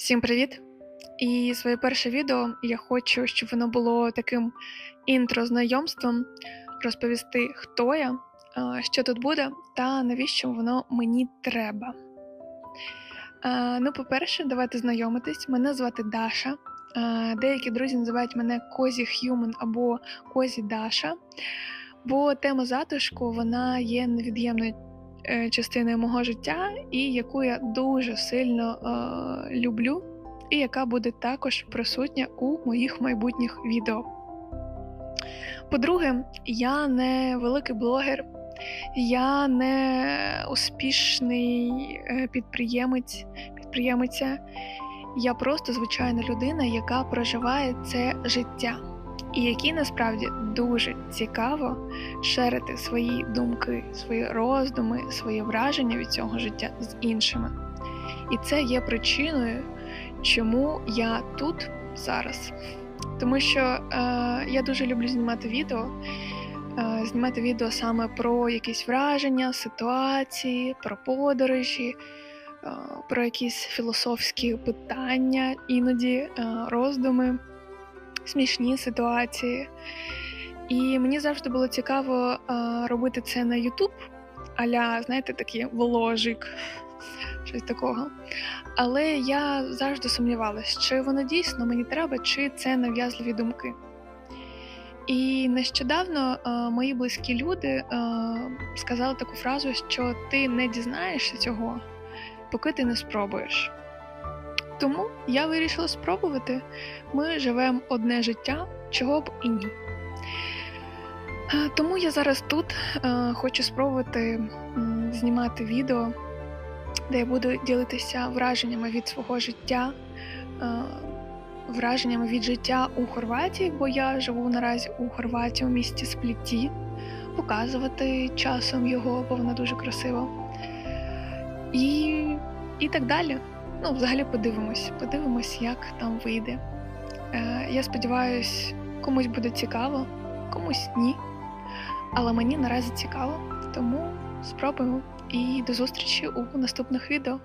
Всім привіт! І своє перше відео я хочу, щоб воно було таким інтро-знайомством, розповісти, хто я, що тут буде та навіщо воно мені треба. Ну, по-перше, давайте знайомитись. Мене звати Даша. Деякі друзі називають мене Козі Х'юман або Козі Даша, бо тема затишку вона є невід'ємною е, частиною мого життя, і яку я дуже сильно е, люблю, і яка буде також присутня у моїх майбутніх відео. По-друге, я не великий блогер, я не успішний е, підприємець, підприємиця. Я просто звичайна людина, яка проживає це життя, і якій насправді дуже цікаво шерити свої думки, свої роздуми, свої враження від цього життя з іншими. І це є причиною, чому я тут зараз. Тому що е, я дуже люблю знімати відео, е, знімати відео саме про якісь враження, ситуації, про подорожі, е, про якісь філософські питання, іноді е, роздуми, смішні ситуації. І мені завжди було цікаво е, робити це на YouTube, аля, знаєте, такий воложик, щось такого. Але я завжди сумнівалась, чи воно дійсно мені треба, чи це нав'язливі думки. І нещодавно е, мої близькі люди е, сказали таку фразу, що ти не дізнаєшся цього, поки ти не спробуєш. Тому я вирішила спробувати. Ми живемо одне життя, чого б і ні. Е, Тому я зараз тут е, хочу спробувати знімати відео, де я буду ділитися враженнями від свого життя, е, враженнями від життя у Хорватії, бо я живу наразі у Хорватії у місті Спліті, показувати часом його, бо воно дуже красиво. І, і так далі. Ну, взагалі подивимось, подивимось, як там вийде. Е, я сподіваюся, комусь буде цікаво, комусь ні. Але мені наразі цікаво, тому спробуємо. І до зустрічі у наступних відео.